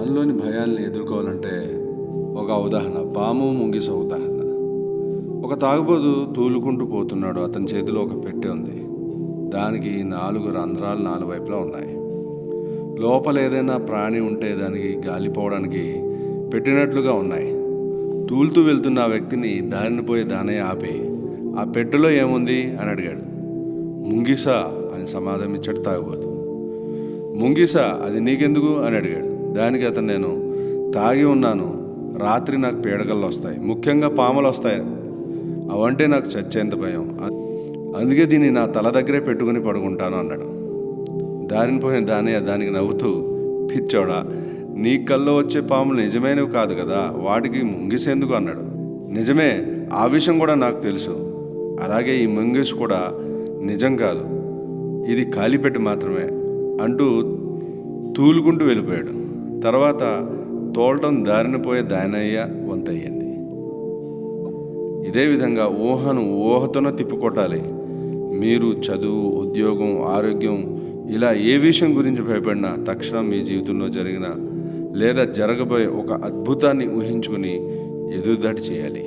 మనలోని భయాల్ని ఎదుర్కోవాలంటే ఒక ఉదాహరణ పాము ముంగిస ఉదాహరణ ఒక తాగుబోదు తూలుకుంటూ పోతున్నాడు అతని చేతిలో ఒక పెట్టె ఉంది. దానికి నాలుగు రంధ్రాలు నాలుగు వైపులా ఉన్నాయి. లోపల ఏదైనా ప్రాణి ఉంటే దానికి గాలిపోవడానికి పెట్టినట్లుగా ఉన్నాయి. తూలుతూ వెళ్తున్న ఆ వ్యక్తిని దారిని పోయి దానే ఆపి ఆ పెట్టెలో ఏముంది? అని అడిగాడు. ముంగిస అని సమాధానం ఇచ్చాడు తాగుబోతు. ముంగిస అది నీకెందుకు? అని అడిగాడు. దానికి అతను నేను తాగి ఉన్నాను. రాత్రి నాకు పీడకలు వస్తాయి. ముఖ్యంగా పాములు వస్తాయి. అవంటే నాకు చచ్చేంత భయం. అందుకే దీన్ని నా తల దగ్గరే పెట్టుకుని పడుకుంటాను అన్నాడు. దారిని పోయిన దానే దానికి నవ్వుతూ పిచ్చోడా నీ కల్లో వచ్చే పాములు నిజమైనవి కాదు కదా వాటికి ముంగిసేందుకు అన్నాడు. నిజమే ఆ విషయం కూడా నాకు తెలుసు. అలాగే ఈ ముంగిస్ కూడా నిజం కాదు. ఇది కాలిపెట్టి మాత్రమే అంటూ తూలుకుంటూ వెళ్ళిపోయాడు. తర్వాత తోలటం దారినపోయే దానయ్య వంతయ్యింది. ఇదే విధంగా ఊహను ఊహతోన తిప్పికొట్టాలి. మీరు చదువు ఉద్యోగం ఆరోగ్యం ఇలా ఏ విషయం గురించి భయపడినా తక్షణం మీ జీవితంలో జరిగిన లేదా జరగబోయే ఒక అద్భుతాన్ని ఊహించుకుని ఎదురుదాటి చేయాలి.